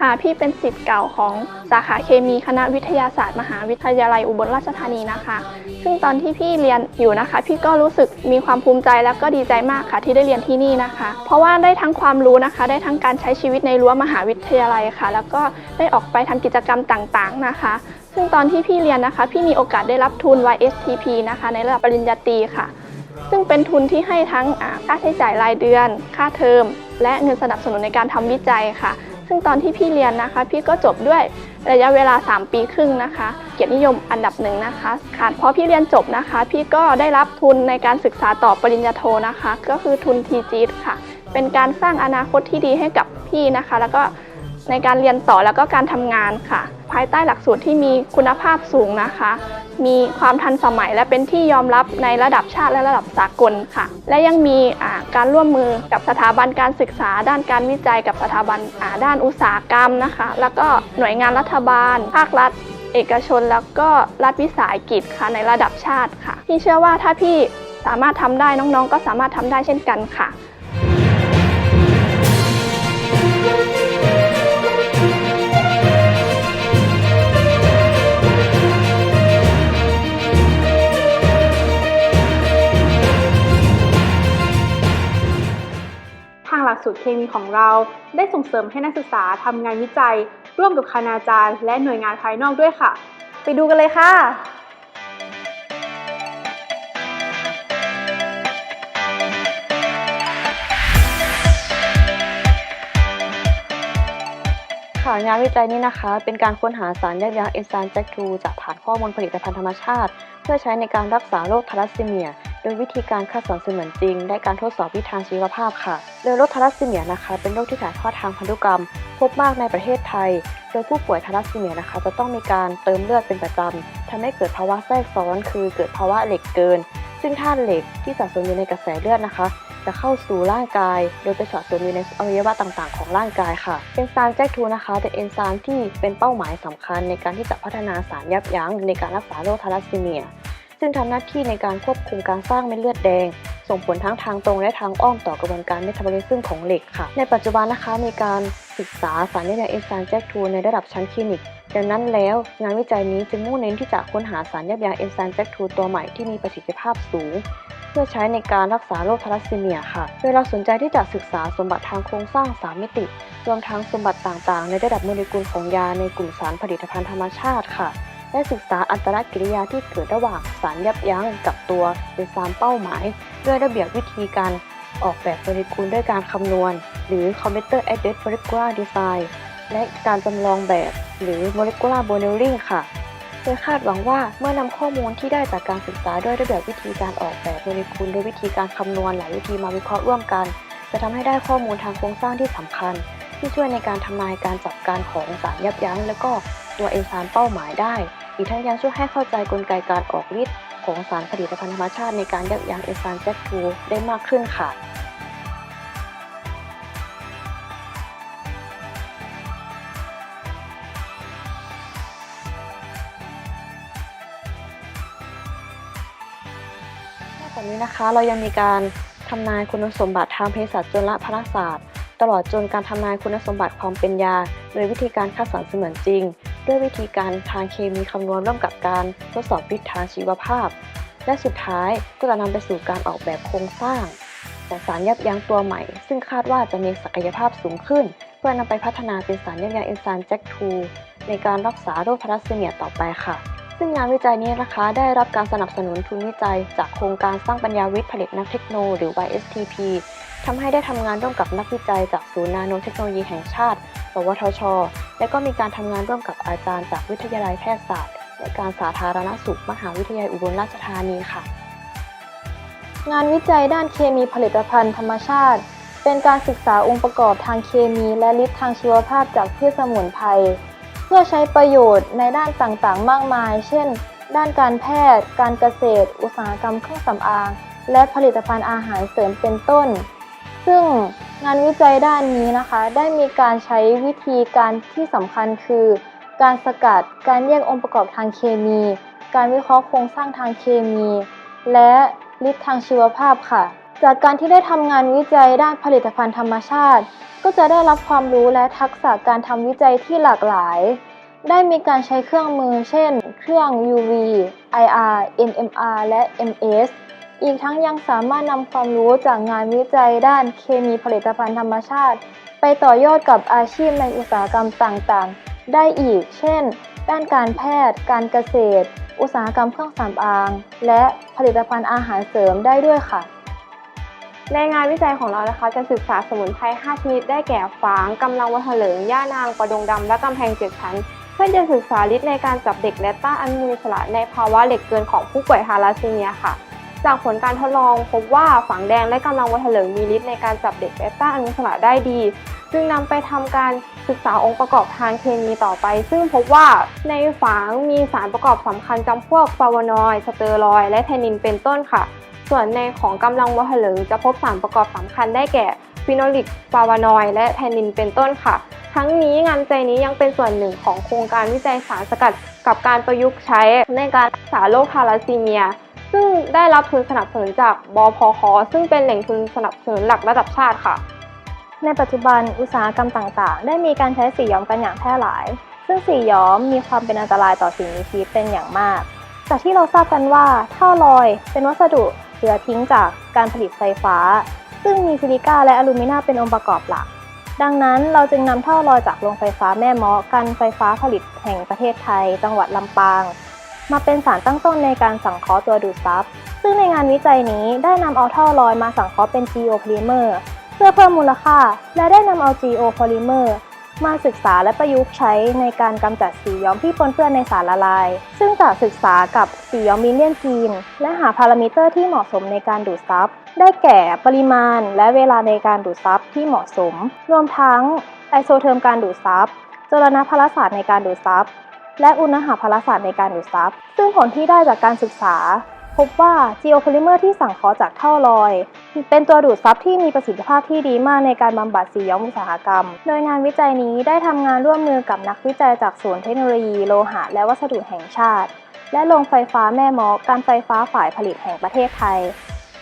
ค่ะพี่เป็นศิษย์เก่าของสาขาเคมีคณะวิทยาศาสตร์ มหาวิทยาลัยอุบลราชธานีนะคะ ซึ่งตอนที่พี่เรียนอยู่นะคะ พี่ก็รู้สึกมีความภูมิใจและก็ดีใจมากค่ะที่ได้เรียนที่นี่นะคะ เพราะว่าได้ทั้งความรู้นะคะ ได้ทั้งการใช้ชีวิตในรั้วมหาวิทยาลัยค่ะ แล้วก็ได้ออกไปทำกิจกรรมต่างๆนะคะ ซึ่งตอนที่พี่เรียนนะคะ พี่มีโอกาสได้รับทุน YSTP นะคะ ในระดับปริญญาตรีค่ะ ซึ่งเป็นทุนที่ให้ทั้งค่าใช้จ่ายรายเดือน ค่าเทอมและเงินสนับสนุนในการทำวิจัยค่ะ ซึ่งตอนที่พี่เรียนนะคะ พี่ก็จบด้วยระยะเวลา 3 ปีครึ่งนะคะ เกียรตินิยมอันดับหนึ่งนะคะค่ะพอพี่เรียนจบนะคะ พี่ก็ได้รับทุนในการศึกษาต่อปริญญาโทนะคะ ก็คือทุนทีจีค่ะ เป็นการสร้างอนาคตที่ดีให้กับพี่นะคะ แล้วก็ในการเรียนต่อแล้วก็การทำงานค่ะ ภายใต้หลักสูตรที่มีคุณภาพสูงนะคะ มีความทันสมัยและเป็นที่ยอมรับในระดับชาติและระดับสากลค่ะ และยังมีการร่วมมือกับสถาบันการศึกษา ด้านการวิจัยกับสถาบันด้านอุตสาหกรรมนะคะ แล้วก็หน่วยงานรัฐบาล ภาครัฐ เอกชน แล้วก็รัฐวิสาหกิจค่ะในระดับชาติค่ะ พี่เชื่อว่าถ้าพี่สามารถทำได้น้องๆ ก็สามารถทำได้เช่นกันค่ะ เคมีของเรา ได้ส่งเสริมให้นักศึกษาทำงานวิจัย ร่วมกับคณาจารย์ และหน่วยงานภายนอกด้วยค่ะ ไปดูกันเลยค่ะค่ะงานวิจัยนี้นะคะ เป็นการค้นหาสารยับยั้งเอนไซม์แจ็คทูจากฐานข้อมูลผลิตภัณฑ์ธรรมชาติ เพื่อใช้ในการรักษาโรคทาลัสซีเมีย โดยวิธีการคัดสรรเสมือนจริง และการทดสอบวิธีทางชีวภาพค่ะโดยโรคทาลัสซีเมียนะคะเป็นโรคที่ถ่ายทอดทางพันธุกรรม พบมากในประเทศไทย โดยผู้ป่วยทาลัสซีเมียนะคะ จะต้องมีการเติมเลือดเป็นประจำทำให้เกิดภาวะแทรกซ้อน คือเกิดภาวะเหล็กเกิน ซึ่งธาตุเหล็กที่สะสมอยู่ในกระแสเลือดนะคะจะเข้าสู่ร่างกาย โดยไปสะสมอยู่ในอวัยวะต่างๆ ของร่างกายค่ะ เอนไซม์แจ็คทูนะคะเป็นเอนไซม์ที่เป็นเป้าหมายสำคัญในการที่จะพัฒนาสารยับยั้งในการรักษาโรคทาลัสซีเมีย ซึ่งทำหน้าที่ในการควบคุมการสร้างเม็ดเลือดแดง ส่งผลทั้งทางตรงและทางอ้อมต่อกระบวนการเมตาบอลิซึมของเหล็กค่ะ ในปัจจุบันนะคะมีการศึกษาสารยับยั้งเอนไซม์แจ็คทูในระดับชั้นคลินิกดังนั้นแล้วงานวิจัยนี้จึงมุ่งเน้นที่จะค้นหาสารยับยั้งเอนไซม์แจ็คทูตัวใหม่ที่มีประสิทธิภาพสูง เพื่อใช้ในการรักษาโรคทาลัสซีเมียค่ะ โดยเราสนใจที่จะศึกษาสมบัติทางโครงสร้าง 3 มิติ รวมทั้งสมบัติต่างๆ ในระดับโมเลกุลของยาในกลุ่มสารผลิตภัณฑ์ธรรมชาติค่ะ และศึกษาอัตรกิริยาที่เกิดระหว่างสารยับยั้งกับตัวเป็นสารเป้าหมาย ด้วยระเบียบวิธีการออกแบบโมเลกุลด้วยการคำนวณ หรือ Computer Aided Molecular Design และการจำลองแบบ หรือ Molecular Modeling ค่ะโดยคาดหวังว่าเมื่อนำข้อมูลที่ได้จากการศึกษาด้วยระเบียบวิธีการออกแบบโมเลกุลโดยวิธีการคำนวณหลายวิธีมาวิเคราะห์ร่วมกัน จะทำให้ได้ข้อมูลทางโครงสร้างที่สำคัญ ที่ช่วยในการทำนายการจับการของสารยับยั้ง และก็ตัวเอนไซม์เป้าหมายได้ อีกทั้งยังช่วยให้เข้าใจกลไกการออกฤทธิ์ของสารผลิตภัณฑ์ธรรมชาติในการยับยั้งเอนไซม์แจ็คทูได้มากขึ้นค่ะนอกจากนี้นะคะเรายังมีการทำนายคุณสมบัติทางเภสัชจลพนศาสตร์ ตลอดจนการทำนายคุณสมบัติความเป็นยา โดยวิธีการคัดสรรเสมือนจริง ด้วยวิธีการทางเคมีคำนวณร่วมกับการทดสอบวิธีทางชีวภาพ และสุดท้ายก็จะนำไปสู่การออกแบบโครงสร้างของสารยับยั้งตัวใหม่ ซึ่งคาดว่าจะมีศักยภาพสูงขึ้น เพื่อนำไปพัฒนาเป็นสารยับยั้งเอนไซม์แจ็คทูในการรักษาโรคทาลัสซีเมียต่อไปค่ะ ซึ่งงานวิจัยนี้นะคะ ได้รับการสนับสนุนทุนวิจัย จากโครงการสร้างปัญญาวิทย์ผลิตนักเทคโนโลยีหรือ YSTP ทำให้ได้ทำงานร่วมกับนักวิจัยจากศูนย์นาโนเทคโนโลยีแห่งชาติ สวทช และก็มีการทำงานร่วมกับอาจารย์จากวิทยาลัยแพทยศาสตร์ และการสาธารณสุข มหาวิทยาลัยอุบลราชธานีค่ะ งานวิจัยด้านเคมีผลิตภัณฑ์ธรรมชาติ เป็นการศึกษาองค์ประกอบทางเคมีและฤทธิ์ทางชีวภาพจากพืชสมุนไพรเพื่อใช้ประโยชน์ในด้านต่างๆ มากมาย เช่น ด้านการแพทย์ การเกษตร อุตสาหกรรมเครื่องสำอาง และผลิตภัณฑ์อาหารเสริมเป็นต้น ซึ่งงานวิจัยด้านนี้นะคะ ได้มีการใช้วิธีการที่สำคัญคือ การสกัด การแยกองค์ประกอบทางเคมี การวิเคราะห์โครงสร้างทางเคมี และฤทธิ์ทางชีวภาพค่ะ จากการที่ได้ทำงานวิจัยด้านผลิตภัณฑ์ธรรมชาติ ก็จะได้รับความรู้และทักษะการทำวิจัยที่หลากหลาย ได้มีการใช้เครื่องมือ เช่น เครื่อง UV IR NMR และ MS อีกทั้งยังสามารถนำความรู้จากงานวิจัยด้านเคมีผลิตภัณฑ์ธรรมชาติ ไปต่อยอดกับอาชีพในอุตสาหกรรมต่างๆ ได้อีก เช่น ด้านการแพทย์ การเกษตร อุตสาหกรรมเครื่องสำอาง และผลิตภัณฑ์อาหารเสริมได้ด้วยค่ะ ในงานวิจัยของเรานะคะจะศึกษาสมุนไพร 5 ชนิด ได้แก่ฝางกำลังวัถลิงย่านางประดงดำและกำแพงเจ็ดชั้นเพื่อจะศึกษาฤทธิ์ในการจับเด็กและต้านอนุมูลอิสระในภาวะเหล็กเกินของผู้ป่วยทาราซีเมียค่ะ จากผลการทดลองพบว่าฝางแดงและกำลังวัถลิงมีฤทธิ์ในการจับเด็กและต้าอนุมูลอิสระได้ดี จึงนำไปทำการศึกษาองค์ประกอบทางเคมีต่อไป ซึ่งพบว่าในฝางมีสารประกอบสำคัญจำพวกฟลาวโนอยด์สเตอรอยด์และแทนินเป็นต้นค่ะ ส่วนในของกำลังวัเถลิงจะพบสารประกอบสำคัญได้แก่ฟีโนลิกฟลาวโนอยด์และแทนินเป็นต้นค่ะ ทั้งนี้งานวิจัยนี้ยังเป็นส่วนหนึ่งของโครงการวิจัยสารสกัด กับการประยุกต์ใช้ในการรักษาโรคทาราซีเมีย ซึ่งได้รับทุนสนับสนุนจากบพคซึ่งเป็นแหล่งทุนสนับสนุนหลักระดับชาติค่ะ ในปัจจุบันอุตสาหกรรมต่างๆ ได้มีการใช้สีย้อมกันอย่างแพร่หลาย ซึ่งสีย้อมมีความเป็นอันตรายต่อสิ่งมีชีวิตเป็นอย่างมาก จากที่เราทราบกันว่าท่อลอย เป็นวัสดุเหลือทิ้งจากการผลิตไฟฟ้า ซึ่งมีซิลิก้าและอลูมิเนียมเป็นองค์ประกอบหลัก ดังนั้นเราจึงนำท่อลอยจากโรงไฟฟ้าแม่เมาะการไฟฟ้าผลิตแห่งประเทศไทย จังหวัดลำปาง มาเป็นสารตั้งต้นในการสังเคราะห์ตัวดูดซับ ซึ่งในงานวิจัยนี้ได้นำเอาท่อลอยมาสังเคราะห์เป็น geopolymer เพื่อเพิ่มมูลค่า และได้นำเอา geopolymer มาศึกษาและประยุกต์ใช้ในการกำจัดสีย้อมที่ปนเปื้อนในสารละลาย ซึ่งจะศึกษากับสีย้อมมิเลียนจีน และหาพารามิเตอร์ที่เหมาะสมในการดูดซับ ได้แก่ปริมาณและเวลาในการดูดซับที่เหมาะสม รวมทั้งไอโซเทอร์มการดูดซับจรณพลศาสตร์ในการดูดซับ และอุณหภาพศาสตร์ในการดูดซับ ซึ่งผลที่ได้จากการศึกษา พบว่า geopolymer ที่สังเคราะห์จากท่อลอย เป็นตัวดูดซับที่มีประสิทธิภาพที่ดีมากในการบำบัดสีย้อมอุตสาหกรรม โดยงานวิจัยนี้ได้ทำงานร่วมมือกับนักวิจัยจากศูนย์เทคโนโลยีโลหะและวัสดุแห่งชาติ และโรงไฟฟ้าแม่มอการไฟฟ้าฝ่ายผลิตแห่งประเทศไทย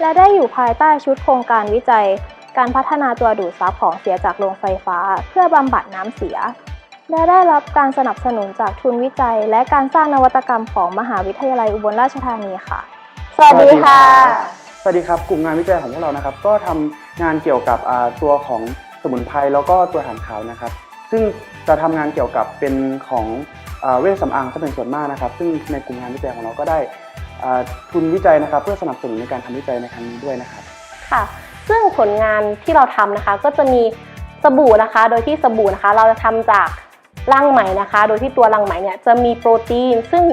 และได้อยู่ภายใต้ชุดโครงการวิจัย การพัฒนาตัวดูดซับของเสียจากโรงไฟฟ้า เพื่อบำบัดน้ำเสีย และได้รับการสนับสนุนจากทุนวิจัย และการสร้างนวัตกรรมของมหาวิทยาลัยอุบลราชธานีค่ะ สวัสดีค่ะ สวัสดีครับ กลุ่มงานวิจัยของพวกเรานะครับ ก็ทำงานเกี่ยวกับอ่าตัวของสมุนไพรแล้วก็ตัวถ่านขาวนะครับ ซึ่งจะทำงานเกี่ยวกับเป็นของอ่าเวชสำอางซะเป็นส่วนมากนะครับ ซึ่งในกลุ่มงานวิจัยของเราก็ได้อ่าทุนวิจัยนะครับ เพื่อสนับสนุนในการทำวิจัยในครั้งนี้ด้วยนะครับ ค่ะ ซึ่งผลงานที่เราทำนะคะก็จะมีสบู่นะคะ โดยที่สบู่นะคะ เราจะทำจาก รังไหมนะคะ โดยที่ตัวรังไหมเนี่ยจะมีโปรตีน ซึ่ง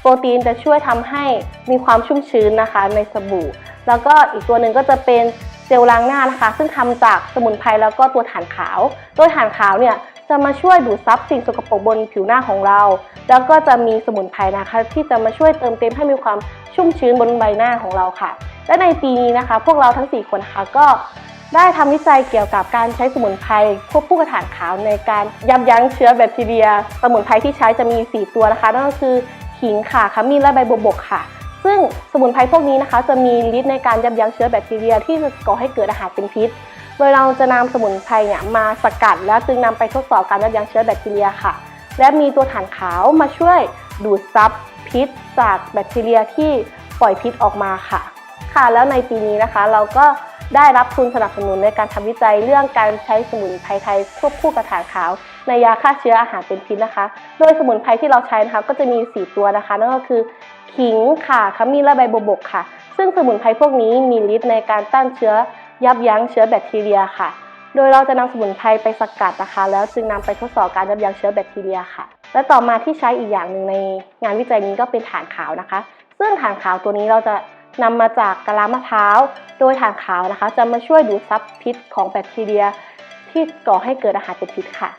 โปรตีนจะช่วยทำให้มีความชุ่มชื้นนะคะในสบู่ แล้วก็อีกตัวหนึ่งก็จะเป็นเจลล้างหน้านะคะ ซึ่งทำจากสมุนไพรแล้วก็ตัวถ่านขาวตัวถ่านขาวเนี่ยจะมาช่วยดูดซับสิ่งสกปรกบนผิวหน้าของเรา แล้วก็จะมีสมุนไพรนะคะ ที่จะมาช่วยเติมเต็มให้มีความชุ่มชื้นบนใบหน้าของเราค่ะ และในปีนี้นะคะ พวกเราทั้ง 4 คนนะคะก็ ได้ทำวิจัยเกี่ยวกับการใช้สมุนไพรควบคู่กับถ่านขาวในการยับยั้งเชื้อแบคทีเรีย สมุนไพรที่ใช้จะมี 4 ตัวนะคะนั่นก็คือขิงข่าขมิ้นและใบบัวบกค่ะ ซึ่งสมุนไพรพวกนี้นะคะ จะมีฤทธิ์ในการยับยั้งเชื้อแบคทีเรีย ที่จะก่อให้เกิดอาหารเป็นพิษ โดยเราจะนำสมุนไพรเนี่ยมาสกัด แล้วจึงนำไปทดสอบการยับยั้งเชื้อแบคทีเรียค่ะ และมีตัวถ่านขาวมาช่วยดูดซับพิษจากแบคทีเรียที่ปล่อยพิษออกมาค่ะ ค่ะแล้วในปีนี้นะคะเราก็ ได้รับทุนสนับสนุนในการทำวิจัยเรื่องการใช้สมุนไพรไทยควบคู่กับถ่านขาว ในยาฆ่าเชื้ออาหารเป็นพิษนะคะ โดยสมุนไพรที่เราใช้นะคะก็จะมี 4 ตัวนะคะ นั่นก็คือขิงข่าขมิ้นและใบบัวบกค่ะ ซึ่งสมุนไพรพวกนี้มีฤทธิ์ในการต้านเชื้อ ยับยั้งเชื้อแบคทีเรียค่ะ โดยเราจะนำสมุนไพรไปสกัดนะคะ แล้วจึงนำไปทดสอบการยับยั้งเชื้อแบคทีเรียค่ะ และต่อมาที่ใช้อีกอย่างหนึ่งในงานวิจัยนี้ก็เป็นถ่านขาวนะคะ ซึ่งถ่านขาวตัวนี้เราจะ นำมาจากกะลามะพร้าว โดยถ่านขาวนะคะ จะมาช่วยดูดซับพิษของแบคทีเรีย ที่ก่อให้เกิดอาหารเป็นพิษค่ะ